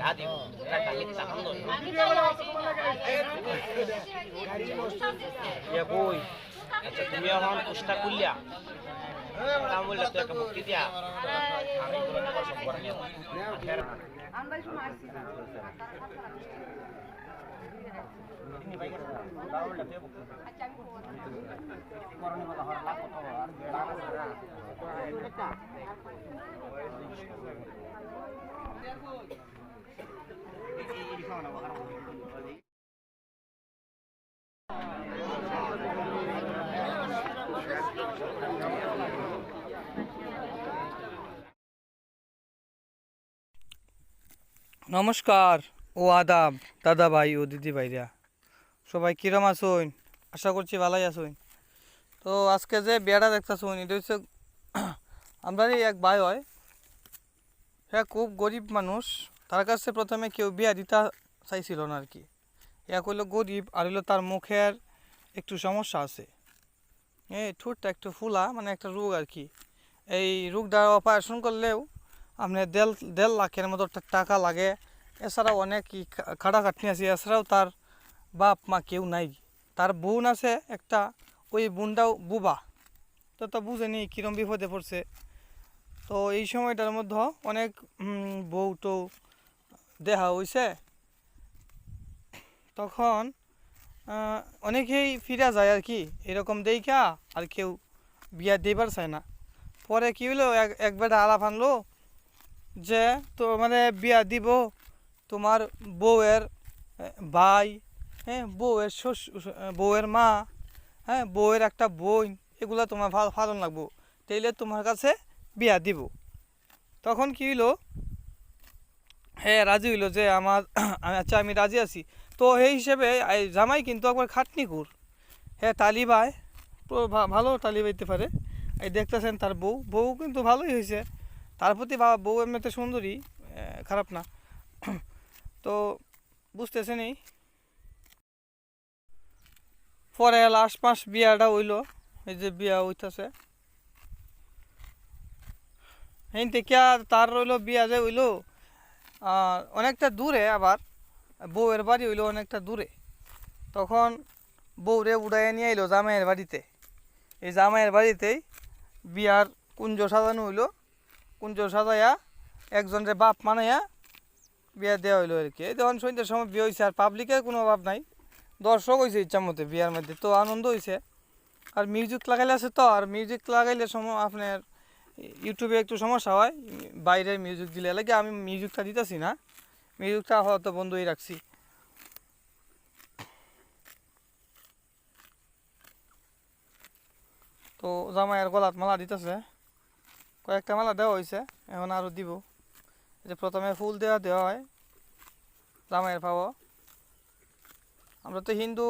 যা দিব টাকা লিখতে আনন্দ ইয়া কই আচ্ছা তুমি এখন পুষ্টা করলিয়া দাম বললে তো একটা মুক্তি দিয়া আমি নমস্কার, ও আদাব, দাদা ভাই ও দিদি ভাইরা। সবাই কিরম আসুন আশা করছি ভালোই আসুন তো আজকে যে বিয়াটা দেখতেছুন, এটা হচ্ছে আমারই এক ভাই হয়। হ্যাঁ খুব গরিব মানুষ। তার কাছে প্রথমে কেউ বিয়া দিতে চাইছিল না আর কি এক হইল গরিব, আর হইল তার মুখের একটু সমস্যা আছে। এই ঠোঁটটা একটু ফুলা মানে একটা রোগ আর কি এই রোগটা অপারেশন করলেও আপনার দেড় দেড় লাখের মতো টাকা লাগে। এছাড়াও অনেক খাটাখাটনি আছে। এছাড়াও তার বাপ মা কেউ নাই। তার বোন আছে একটা, ওই বোনটাও বুবা। তো তো বুঝেনি কিরম বিপদে পড়ছে। তো এই সময়টার মধ্যে অনেক বউ টৌ দেহা হইছে। তখন অনেকেই ফিরা যায় আর কি। এরকম দেখা আর কেউ বিয়া দেবার চায় না। পরে কী হলো এক এক বেটা আলাপ আনলো। যে তো মানে বিয়া দিব তোমার বউয়ের ভাই হ্যাঁ বউয়ের শ্বশুর, বউয়ের মা হ্যাঁ বউয়ের একটা বোন, এগুলো তোমার ভালো ভালো লাগবো। তাইলে তোমার কাছে বিয়া দিব। তখন কি হইল? হ্যাঁ রাজি হইল যে আমার আচ্ছা আমি রাজি আছি। তো এই হিসেবে জামাই কিন্তু একবার খাটনি কর হ্যাঁ তালি বাই পুরো ভা- ভালো তালি বাইতে পারে। এই দেখতেছেন তার বউ। বউ কিন্তু ভালোই হয়েছে তার প্রতি বাবা বউ এমনিতে সুন্দরী খারাপ না। তো বুঝতেছেনই। পরে লাস্ট মাস বিয়াটা হইল, এই যে বিয়া হইতাছে। এই থেকে তার রইল বিয়া যে হইল অনেকটা দূরে আবার, বউয়ের বাড়ি হইল অনেকটা দূরে। তখন বউরে উড়াইয়া নিয়ে এলো জামাইয়ের বাড়িতে। এই জামাইয়ের বাড়িতেই বিয়ার কুঞ্জ সাজানো হইল। কুঞ্জ সাজাইয়া একজন একজনের বাপ মানাইয়া বিয়া দেওয়া হইল আর কি। এই তখন সন্ধ্যের সময় বিয়ে হয়েছে আর পাবলিকের কোনো অভাব নাই। দর্শক হয়েছে ইচ্ছা মতো বিয়ার মধ্যে, তো আনন্দ হয়েছে আর মিউজিক লাগাইলে আছে তো, আর মিউজিক লাগাইলে সময় আপনার ইউটিউবে একটু সমস্যা হয়। বাইরে মিউজিক দিলে লাগে আমি মিউজিকটা দিতেছি না। মিউজিকটা হয়তো বন্ধই রাখছি। তো জামাইয়ের গলাত মালা দিতেছে। কয়েকটা মালা দেওয়া হয়েছে, এখন আরও দিব। যে প্রথমে ফুল দেওয়া দেওয়া হয়, জামাইয়ের পাওয়া। আমরা তো হিন্দু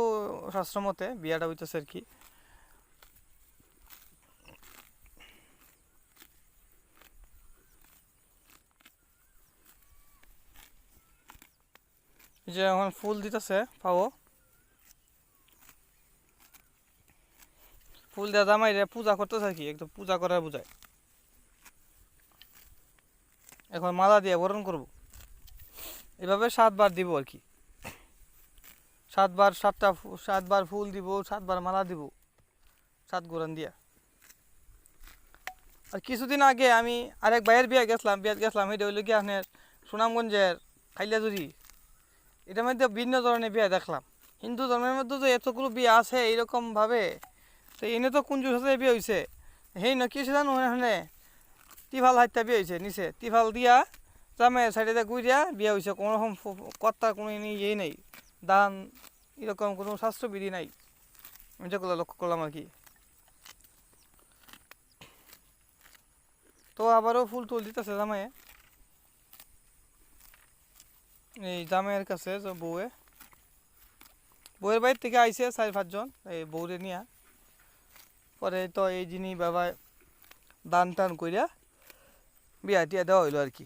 শাস্ত্র মতে বিয়াটা হইতেছে আর কি। যে এখন ফুল দিতেছে পাও ফুল দেওয়া জামাইরে পূজা করতেছে আর কি, একদম পূজা করার বুঝায়। এখন মালা দিয়ে বরণ করব। এভাবে সাতবার দিব আর কি। সাতবার সাতটা সাতবার ফুল দিব, সাতবার মালা দিব, সাত গোরান দিয়া। আর কিছুদিন আগে আমি আরেক ভাইয়ের বিয়ে গেছিলাম বিয়ে গেছিলাম, এটা হইল কি আপনার সুনামগঞ্জের খাইলাজুরি। এটার মধ্যে ভিন্ন ধরনের বিয়ে দেখলাম। হিন্দু ধর্মের মধ্যে তো এতগুলো বিয়ে আছে এইরকমভাবে, তো এনে তো কুঞ্জু সাথে বিয়ে হয়েছে সেই ন কি জানো এখানে? টিফাল হাইতা বিয়ে হয়েছে, নিচে। টিফাল দিয়া জামাইয়ের সাইডে গুইয়া বিয়ে হয়েছে, কোনো রকম কর্তার কোনো ইয়ে নেই, দান এরকম কোনো স্বাস্থ্যবিধি নাই। আমি যেগুলো লক্ষ্য করলাম আর কি। তো আবারও ফুল টুল দিতেছে জামাইয়ে এই জামাইয়ের কাছে বউয়ে। বউয়ের বাড়ির থেকে আইছে চার পাঁচজন এই বউরে নিয়া। পরে তো এই জিনিস বাবা দান টান কইরা বিয়া টিয়া দেওয়া হইল আর কি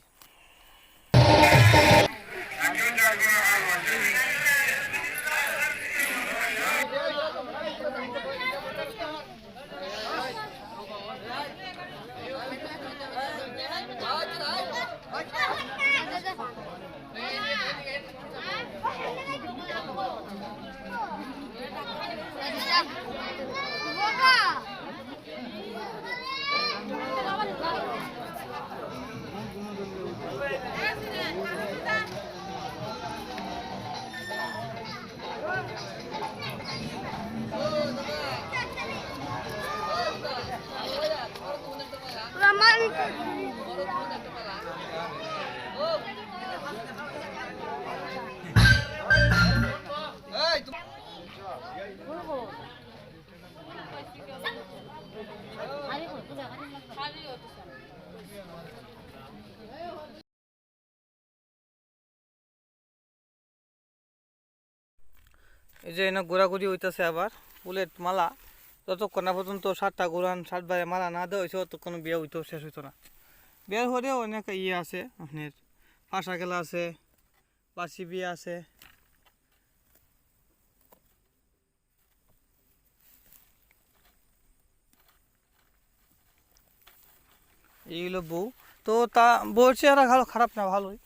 এই যে এনে ঘোরাঘুরি হইতেছে আবার ফুলের মালা। যতক্ষণ না পর্যন্ত সাতটা ঘোরান সাতবারে মালা না দেওয়া হয়েছে ততক্ষণ বিয়ে হইতেও শেষ হইতো না। বিয়ের পরে অনেক ইয়ে আছে, আপনার ফাঁসা খেলা আছে, বাসি বিয়ে আছে। এইগুলো বউ। তো তা বউয়ের চেহারা ভালো, খারাপ না, ভালোই।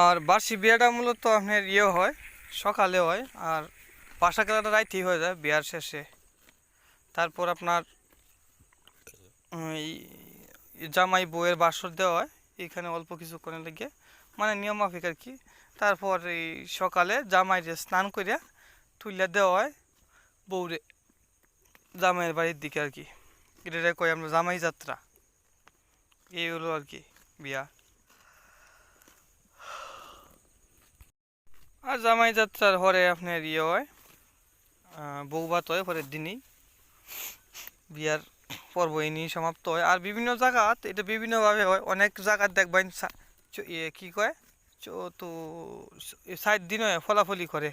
আর বার্ষিক বিয়েটা মূলত আপনার ইয়ে হয়, সকালে হয়, আর বাসা খেলাটা রাইতেই হয়ে যায় বিয়ার শেষে। তারপর আপনার জামাই বউয়ের বাসর দেওয়া হয়, এখানে অল্প কিছুক্ষণের লেগে মানে নিয়ম মাফিক আর কি। তারপর এই সকালে জামাইরে স্নান করিয়া তুলিয়া দেওয়া হয়, বউরে জামাইয়ের বাড়ির দিকে আর কি। এটা কই আমরা জামাই যাত্রা। এই হলো আর কি বিয়া। আর জামাই যাত্রার পরে আপনার ইয়ে হয় বৌভাত হয় পরের দিনই। বিয়ার পর্ব এই নিয়ে সমাপ্ত হয়। আর বিভিন্ন জায়গাত এটা বিভিন্নভাবে হয়। অনেক জায়গাত দেখবেন ইয়ে কী কয়? চতু সাত দিন ফলাফলি করে।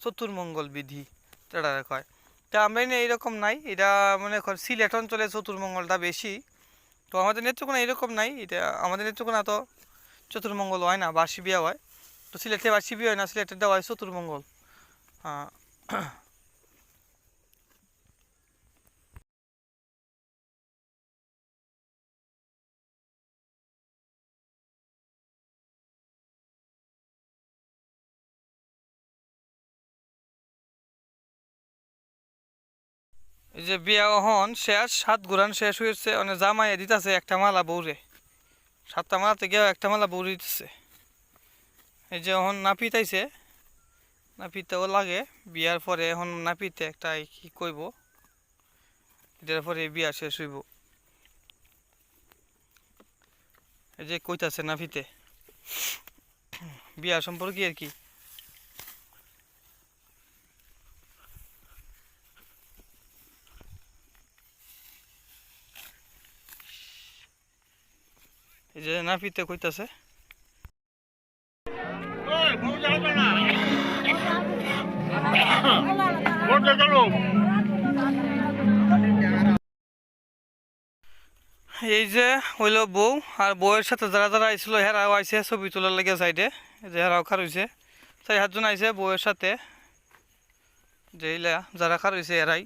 চতুর্মঙ্গল বিধি এটা কয়। তা আমরা এইরকম নাই। এটা মনে কর সিলেট অঞ্চলে চতুর্মঙ্গলটা বেশি। তো আমাদের নেত্রকোনা এরকম নাই। এটা আমাদের নেত্রকোনা তো চতুর্মঙ্গল হয় না বার্ষিক বিয়া হয়। তো সিলেটে বার্ষিক বিয়া হয় না সিলেটে দেওয়া হয় চতুর্মঙ্গল। আহ, যে বিয়া হন, শেষ, সাত ঘুরান শেষ হয়েছে মানে জামাই দিতেছে একটা মালা বৌরে সাতটা মালা থেকে একটা মালা বৌরে দিতেছে। এই যে এখন নাপিত আইছে নাপিতেও লাগে, বিয়ার পরে এখন নাপিতে একটা কি কইব এটার পরে বিয়া শেষ হইব। এই যে কইতাছে নাপিতে, বিয়া সম্পর্কে আর কি। এই যে নাপিতে কইতাছে। এই যে হইল বউ, আর বউয়ের সাথে যারা যারা আইছিল, হেরাও আইছে ছবি তোলার লাগে সাইডে। যে হেরাও খার হইছে। চারি সাতজন আইছে বউয়ের সাথে। যে যারা খার হইছে, এরাই।